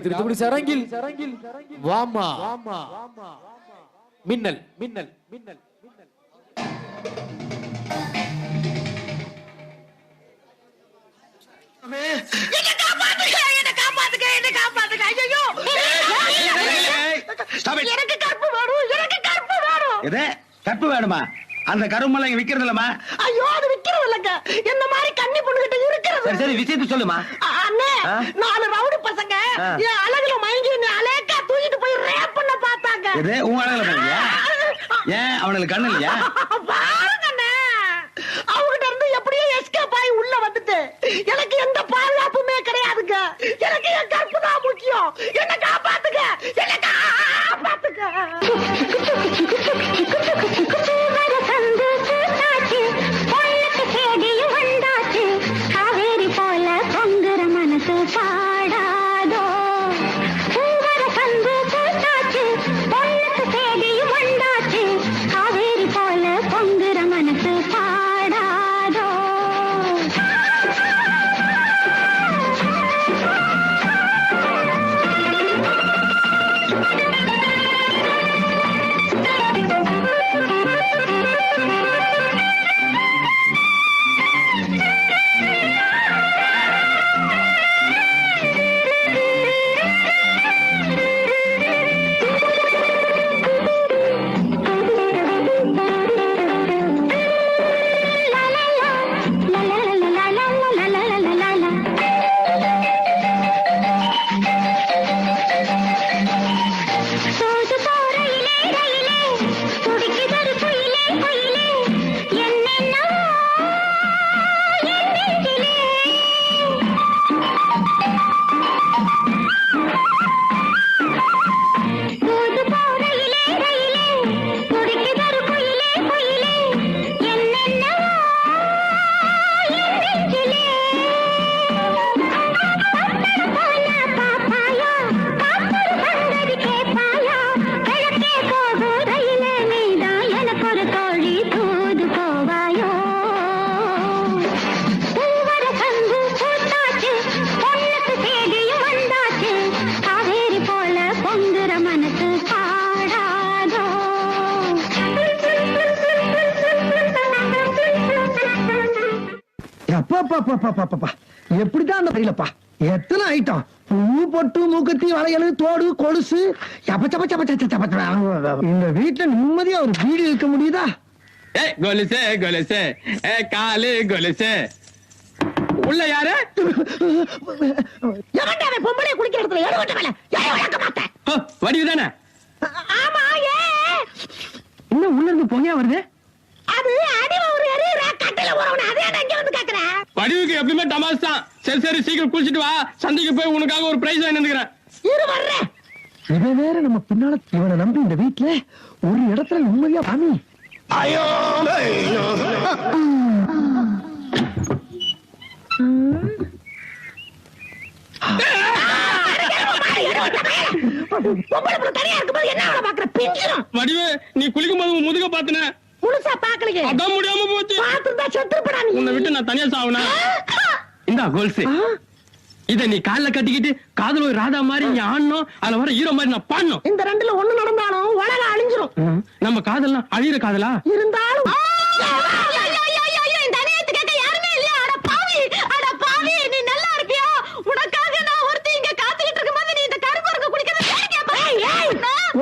திருத்துமணி சரங்கில். வாமா. மின்னல். மின்னல் மின்னல் மின்னல். Stop it. எனக்கு கற்பு வேணும் எனக்கு கற்பு வேணும். எது? கற்பு வேணுமா? அந்த கருமெல்லாம் இங்க விக்கிறது இல்லம்மா ஐயோ அது விக்கிறது இல்லங்க என்ன மாதிரி கன்னி பொண்ணுகிட்ட இருக்கிறது? சரி சரி விஷயத்தை சொல்லுமா. அண்ணே? நாலு ரவுடி. என் அழகுல மயங்கி அலேக்கா தூக்கிட்டு போய் ரேப் பண்ண பார்த்தாங்க. அழகுல ஏன்? அவனுக்கு கண்ணு இல்லையா? பாருங்கண்ணே அவங்கிட்ட இருந்து எப்படியோ எஸ்கேப் ஆகி உள்ள வந்துட்டு எனக்கு எந்த எப்படிதான் அந்த வரையிலப்பா எத்தனை ஐட்டம் பூ பொட்டு மூக்குத்தி வளையல் தோடு கொலுசு. இந்த வீட்டுல நிம்மதியா ஒரு வீடு இருக்க முடியுதா? ஏ கொலுசு கொலுசு. ஏ காலு கொலுசு. உள்ள யாரு? பொம்பளை குளிக்கிற இடத்துல எடுவட்ட மேல? யாரும் வளர்க்க மாட்டேன் ஹோ, வடிவு தானே? ஆமா ஏ. என்ன உள்ள இருந்து புகையா வருது? அது வடிவுக்கு எப்பயுமே டமாஸ் தான். சரி சரி சீக்கிரம் குளிச்சிட்டு வா. சந்தைக்கு போய் உனக்காக ஒரு பிரைஸ் வாங்கி வந்துக்கிறேன். இவன் வேற நம்ம பின்னால இவனை நம்பி இந்த வீட்டுல ஒரு இடத்துல நிம்மதியா வாமி ஐயோ வடிவு நீ குளிக்கும் போது முதுக பாத்துன. முழுசா பாக்கலையே அதான் முடியாம போச்சு. பாத்துருந்தா செத்துருப்படா நீ. உன்னை விட்டு நான் தனியா சாவுனா? இந்தா கோல்ஸ் இத நீ கால்ல கட்டிக்கிட்டு காதல் ஒரு ராதா மாதிரி நீ ஆடணும் அதுல வர ஹீரோ மாதிரி நான் பாடணும். இந்த ரெண்டுல ஒண்ணு நடந்தாலும் உலகம் அழிஞ்சிரும். நம்ம காதல்லாம் அழியிற காதலா? இருந்தாலும் இந்த அநியாயத்தை கேட்க யாருமே இல்லையா அட பாவி அட பாவி நீ நல்லா இருப்பியா உனக்காக நான் ஒருத்தி இங்க காத்துக்கிட்டு இருக்கும்போது நீ இந்த கருப்பருக்கு குடிக்கிறது வேடிக்கையா பாரு.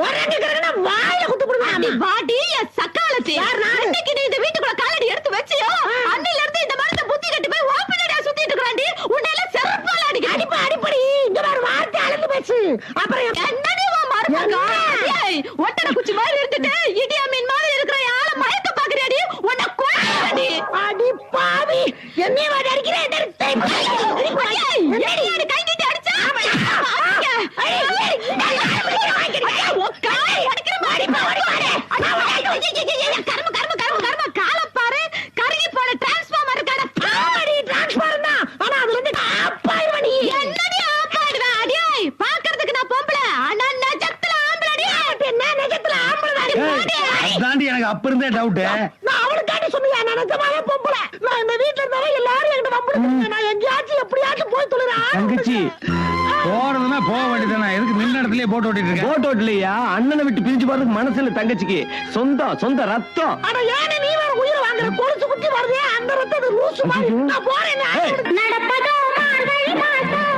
உறங்க கிடக்குனா வாயில குத்து அடி போடுவேன் வாடி என் சக்காலத்தி இன்னைக்கு நீ இந்த வீட்டுக்குள்ள காலடி எடுத்து வச்சியோ அன்னில இருந்து இந்த மரத்தை புத்தி கட்டி போய் ஓப்பனடியா சுத்திட்டு இருக்கறாண்டி உன்னை எல்லாம் செருப்பால அடிக்க அடிப்பா அடிப்படி இங்க வேற வார்த்தை அளந்து பேசு அப்புறம் என் என்னடி உன் மருமகா என்ன? ஏய் ஒட்டட குச்சி மாதிரி இருந்துட்டு இடியா மீன் மாதிரி இருக்கிற என் ஆளை மயக்க பாக்குறியாடி உன்னை கொல்லுடி அடி பாவி என்னைய வாடி அடிக்கிறேன் என்ன இருக்கு? ஏய் என்னடி அடி கை நீட்டி அடிச்சா அடிக்க. ஐய், ஏய், நான் யாரை பிடிக்கிறேன், வாங்கிக்கிறேன். ஐயா, உன் காலை உடைக்கிற மாதிரி பாரு, பாரு. அண்ணா, ஐயோ, ஐயோ, ஐயோ, ஐயோ, கரும, கரும, கரும. கருகி போன தான். ஆனா அதுல இருந்து ஆப்பாயிருவ நீ. என்னடி? அடியோய், பார்க்கறதுக்கு நான் பொம்பளை. ஆனா நிஜத்துல ஆம்பளடி. என்ன நிஜத்துல ஆம்பளை. அதாண்டி எனக்கு அப்ப இருந்தே டவுட் சொன்னியா, நான் நிஜமாவே பொம்பளை. நான் இந்த வீட்டுல இருந்தாலும் எல்லாரும் என்கிட்ட வம்பிழுத்துறாங்க. நான் எங்கேயாச்சும் எப்படியாச்சும் போய் தொழுறேன். தங்கச்சி போறதுன்னா போக வேண்டியதானே எதுக்கு நின்ன இடத்துலயே போட்டு ஓட்டிட்டு இருக்க போட்டோ இல்லையா அண்ணனை விட்டு பிரிஞ்சு போறதுக்கு மனசுல தங்கச்சிக்கு. சொந்தம் சொந்த ரத்தம். அட ஏன்னு நீ வேற உயிர் வாங்குற? கொலுசு குட்டி வருதே அந்த ரத்தம் ரூசு மாதிரி. நான் போறேன் நடப்பதோ மார்கழி மாசம்.